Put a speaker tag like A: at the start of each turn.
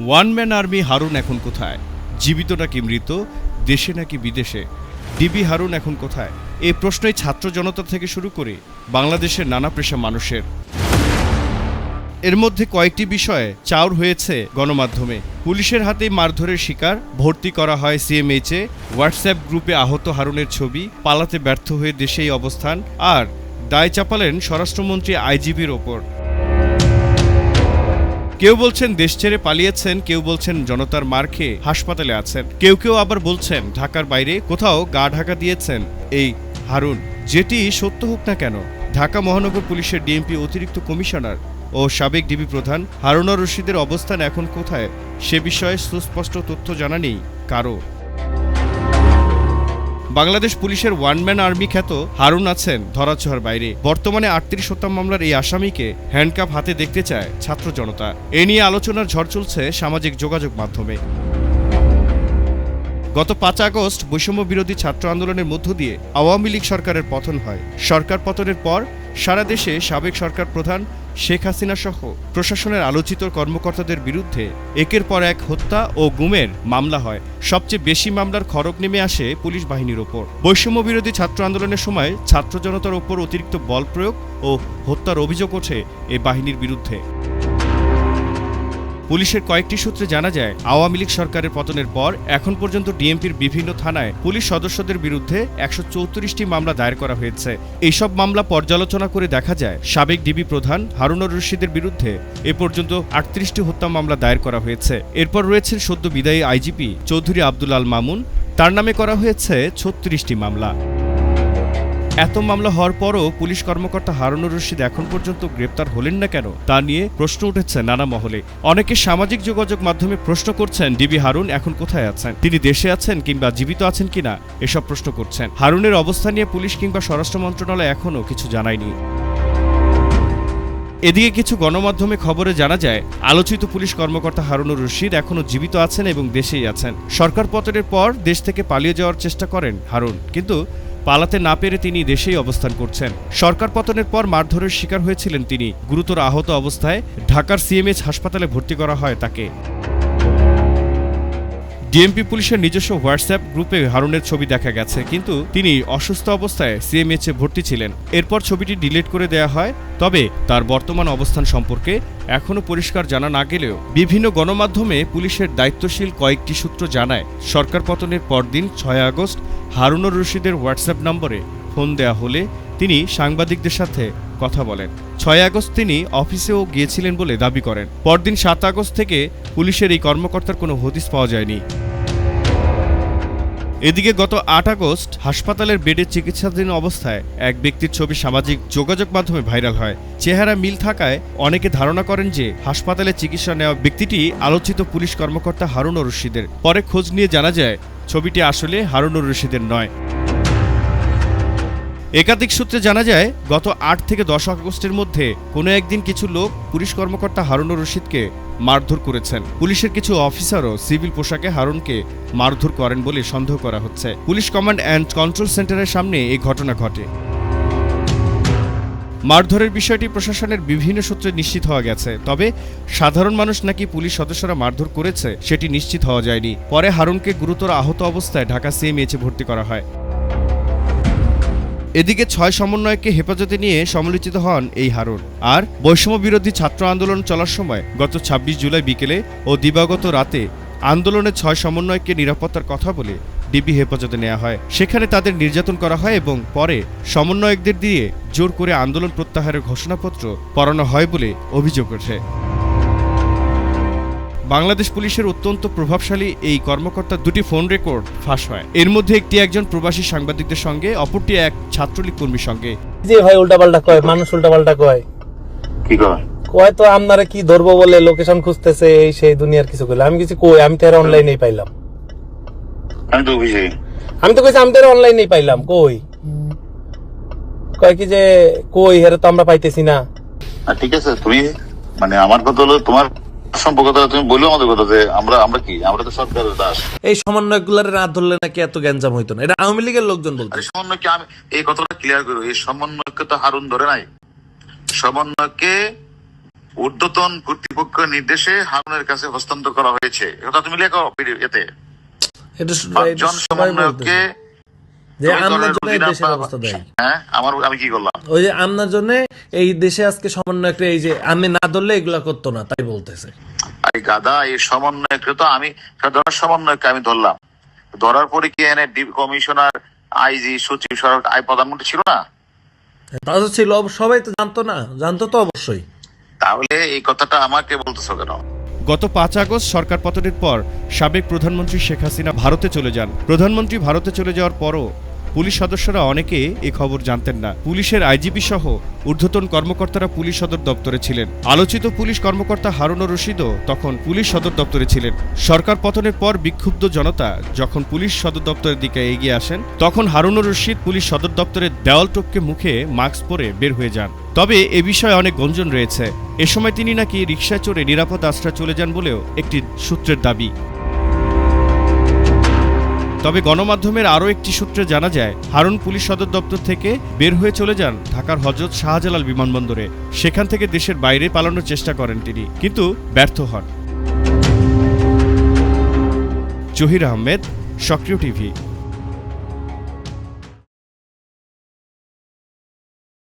A: One man army Harun এখন কোথায়? জীবিত নাকি মৃত? দেশে নাকি বিদেশে? ডিবি হারুন এখন কোথায়? এই প্রশ্নই ছাত্র জনতা থেকে শুরু করে বাংলাদেশের নানা পেশা মানুষের। এর মধ্যে কয়েকটি বিষয়ে চাউর হয়েছে গণমাধ্যমে। পুলিশের হাতে মারধরের শিকার, ভর্তি করা হয় সিএমএইচে হোয়াটসঅ্যাপ গ্রুপে আহত হারুনের ছবি, পালাতে ব্যর্থ হয়ে দেশেই অবস্থান, আর দায় চাপালেন স্বরাষ্ট্রমন্ত্রী আইজিবির ওপর। কেউ বলছেন দেশ ছেড়ে পালিয়েছেন, কেউ বলছেন জনতার মার খেয়ে হাসপাতালে আছেন। কেউ কেউ আবার বলছেন ঢাকার বাইরে কোথাও গা ঢাকা দিয়েছেন। এই হারুন, যেটি সত্য হোক না কেন, ঢাকা মহানগর পুলিশের ডিএমপি অতিরিক্ত কমিশনার ও সাবেক ডিবি প্রধান হারুনা রশিদের অবস্থান এখন কোথায়, সে বিষয়ে সুস্পষ্ট তথ্য জানা নেই কারও। বাংলাদেশ পুলিশের ওয়ানম্যান আর্মি খ্যাত হারুন আছেন ধরাছোঁয়ার বাইরে। বর্তমানে আটত্রিশ হত্যা মামলার এই আসামিকে হ্যান্ডকাপ হাতে দেখতে চায় ছাত্র জনতা। এ নিয়ে আলোচনার ঝড় চলছে সামাজিক যোগাযোগ মাধ্যমে। গত পাঁচ আগস্ট বৈষম্য বিরোধী ছাত্র আন্দোলনের মধ্য দিয়ে আওয়ামী লীগ সরকারের পতন হয়। সরকার পতনের পর সারা দেশে সাবেক সরকার প্রধান শেখ হাসিনা সহ প্রশাসনের আলোচিত কর্মকর্তাদের বিরুদ্ধে একের পর এক হত্যা ও গুমের মামলা হয়। সবচেয়ে বেশি মামলার খড়ক নেমে আসে পুলিশ বাহিনীর ওপর। বৈষম্য বিরোধী ছাত্র আন্দোলনের সময় ছাত্র জনতার ওপর অতিরিক্ত বল প্রয়োগ ও হত্যার অভিযোগ ওঠে এই বাহিনীর বিরুদ্ধে। পুলিশের কয়েকটি সূত্রে জানা যায়, আওয়ামী লীগ সরকারের পতনের পর এখন পর্যন্ত ডিএমপির বিভিন্ন থানায় পুলিশ সদস্যদের বিরুদ্ধে একশো চৌত্রিশটি মামলা দায়ের করা হয়েছে। এইসব মামলা পর্যালোচনা করে দেখা যায়, সাবেক ডিবি প্রধান হারুনুর রশিদের বিরুদ্ধে এ পর্যন্ত আটত্রিশটি হত্যা মামলা দায়ের করা হয়েছে। এরপর রয়েছেন সদ্য বিদায়ী আইজিপি চৌধুরী আব্দুল আল মামুন। তার নামে করা হয়েছে ছত্রিশটি মামলা। এত মামলা হওয়ার পরও পুলিশ কর্মকর্তা হারুনুর রশিদ এখন পর্যন্ত গ্রেপ্তার হলেন না কেন, তা নিয়ে প্রশ্ন উঠেছে নানা মহলে। অনেকে সামাজিক যোগাযোগ মাধ্যমে প্রশ্ন করছেন, ডিবি হারুন এখন কোথায় আছেন? তিনি দেশে আছেন কিংবা জীবিত আছেন কিনা? এসব প্রশ্ন করছেন। হারুনের অবস্থা নিয়ে পুলিশ কিংবা স্বরাষ্ট্র মন্ত্রণালয় এখনও কিছু জানায়নি। এদিকে কিছু গণমাধ্যমে খবরে জানা যায়, আলোচিত পুলিশ কর্মকর্তা হারুনুর রশিদ এখনও জীবিত আছেন এবং দেশেই আছেন। সরকার পতনের পর দেশ থেকে পালিয়ে যাওয়ার চেষ্টা করেন হারুন। কিন্তু পালাতে না পেরে তিনি দেশেই অবস্থান করছেন। সরকার পতনের পর মারধরের শিকার হয়েছিলেন তিনি। গুরুতর আহত অবস্থায় ঢাকার সিএমএইচ হাসপাতালে ভর্তি করা হয় তাকে। ডিএমপি পুলিশের নিজস্ব হোয়াটসঅ্যাপ গ্রুপে হারুনের ছবি দেখা গেছে, কিন্তু তিনি অসুস্থ অবস্থায় সিএমএইচে ভর্তি ছিলেন। এরপর ছবিটি ডিলিট করে দেয়া হয়, তবে তার বর্তমান অবস্থান সম্পর্কে এখনও পরিষ্কার জানা না গেলেও বিভিন্ন গণমাধ্যমে পুলিশের দায়িত্বশীল কয়েকটি সূত্র জানায়, সরকার পতনের পরদিন ছয় আগস্ট হারুনুর রশিদের হোয়াটসঅ্যাপ নম্বরে ফোন দেয়া হলে তিনি সাংবাদিকদের সাথে কথা বলেন। ছয় আগস্ট তিনি অফিসেও গিয়েছিলেন বলে দাবি করেন। পরদিন সাত আগস্ট থেকে পুলিশের এই কর্মকর্তার কোনো হদিস পাওয়া যায়নি। এদিকে গত আট আগস্ট হাসপাতালের বেডে চিকিৎসাধীন অবস্থায় এক ব্যক্তির ছবি সামাজিক যোগাযোগ মাধ্যমে ভাইরাল হয়। চেহারা মিল থাকায় অনেকে ধারণা করেন যে হাসপাতালে চিকিৎসা নেওয়া ব্যক্তিটি আলোচিত পুলিশ কর্মকর্তা হারুনুর রশিদের। পরে খোঁজ নিয়ে জানা যায়, ছবিটি আসলে হারুনুর রশিদের নয়। একাধিক সূত্রে জানা যায়, গত আট থেকে দশ আগস্টের মধ্যে কোনো একদিন কিছু লোক পুলিশ কর্মকর্তা হারুনুর রশিদকে মারধর করেছেন। পুলিশের কিছু অফিসারও সিভিল পোশাকে হারুনকে মারধর করেন বলে সন্দেহ করা হচ্ছে। পুলিশ কমান্ড অ্যান্ড কন্ট্রোল সেন্টারের সামনে এই ঘটনা ঘটে। মারধরের বিষয়টি প্রশাসনের বিভিন্ন সূত্রে নিশ্চিত হওয়া গেছে, তবে সাধারণ মানুষ নাকি পুলিশ সদস্যরা মারধর করেছে সেটি নিশ্চিত হওয়া যায়নি। পরে হারুনকে গুরুতর আহত অবস্থায় ঢাকা সিএমএইচে ভর্তি করা হয়। এদিকে ছয় সমন্বয়কে হেফাজতে নিয়ে সমালোচিত হন এই হারুন। আর বৈষম্য বিরোধী ছাত্র আন্দোলন চলার সময় গত ২৬ জুলাই বিকেলে ও দিবাগত রাতে আন্দোলনের ছয় সমন্বয়কে নিরাপত্তার কথা বলে ডিবি হেফাজতে নেওয়া হয়। সেখানে তাদের নির্যাতন করা হয় এবং পরে সমন্বয়কদের দিয়ে জোর করে আন্দোলন প্রত্যাহারের ঘোষণাপত্র পড়ানো হয় বলে অভিযোগ ওঠে। বাংলাদেশ পুলিশের অত্যন্ত প্রভাবশালী এই কর্মকর্তার দুটি ফোন রেকর্ড ফাঁস হয়। এর মধ্যে একটি একজন প্রবাসী সাংবাদিকদের সঙ্গে অপরটি এক ছাত্রলীগ কর্মীর সঙ্গে।
B: যে ভাই উল্টা পাল্টা কয় মানুষ উল্টা পাল্টা কয়।
C: কি
B: কয়? তো আপনারা কি ধরবো বলে লোকেশন খুঁজতেছে এই সেই দুনিয়ার কিছু কইলে। আমি কিছু কই আমি তো আর অনলাইনেই পাইলাম।
C: আমি তো অফিসে
B: আমি তো কইছি আমি তো অনলাইনেই পাইলাম কই? কয় কি যে কই হেরে তো আমরা পাইতেছি না।
C: ঠিক আছে তুমি মানে আমার কথা হলো তোমার সম্পর্কতা তুমি বলল আমাদের কথা যে আমরা আমরা কি? আমরা তো সরকারের দাস।
D: এই সমন্বয় রাত ধরলে নাকি এত গ্যাঞ্জাম হইতো না। এটা আওয়ামী লীগের লোকজন বলতো।
C: আরে সমন্বয়কে আমি এই কথাটা ক্লিয়ার করব এই সমন্বয়কে তো হারুন ধরে নাই। সমন্বয়কে ঊর্ধ্বতন কর্তৃপক্ষের নির্দেশে হারুনের কাছে হস্তান্তর করা হয়েছে। এটা তুমি লেখো এতে
D: এটা স- যে আমনার জন্য দেশের অবস্থা দেয়।
C: হ্যাঁ আমার আমি কি করলাম?
D: ওই যে আমনার জন্য এই দেশে আজকে সমন্বয় একটা এই যে আমি না ধরলে এগুলা করতো না তাই বলতেছে।
C: এই গাদা এই সমন্বয়কে তো আমি সাধারণ সমন্বয়কে আমি ধরলাম। ধরার পরে কি এনে ডিপ কমিশনার আইজি সচিব সরকার আই প্রধানমন্ত্রী ছিল না?
D: তা তো ছিল সবাই তো জানতো না জানতো তো অবশ্যই।
C: তাহলে এই কথাটা আমাকে বলতেছো কেন?
A: গত পাঁচ আগস্ট সরকার পতনের পর সাবেক প্রধানমন্ত্রী শেখ হাসিনা ভারতে চলে যান। প্রধানমন্ত্রী ভারতে চলে যাওয়ার পরও পুলিশ সদস্যরা অনেকে এ খবর জানতেন না। পুলিশের আইজিপি সহ ঊর্ধ্বতন কর্মকর্তারা পুলিশ সদর দপ্তরে ছিলেন। আলোচিত পুলিশ কর্মকর্তা হারুনুর রশিদও তখন পুলিশ সদর দপ্তরে ছিলেন। সরকার পতনের পর বিক্ষুব্ধ জনতা যখন পুলিশ সদর দপ্তরের দিকে এগিয়ে আসেন, তখন হারুনুর রশিদ পুলিশ সদর দপ্তরের দেওয়াল টপকে মুখে মাস্ক পরে বের হয়ে যান। তবে এ বিষয়ে অনেক গঞ্জন রয়েছে। এ সময় তিনি নাকি রিকশা চড়ে নিরাপদ আশ্রয় চলে যান বলেও একটি সূত্রের দাবি। তবে গণমাধ্যমের আরও একটি সূত্রে জানা যায়, হারুন পুলিশ সদর দপ্তর থেকে বের হয়ে চলে যান ঢাকার হজরত শাহজালাল বিমানবন্দরে। সেখান থেকে দেশের বাইরে পালানোর চেষ্টা করেন তিনি, কিন্তু ব্যর্থ হন। জহির আহমেদ, সক্রিয় টিভি।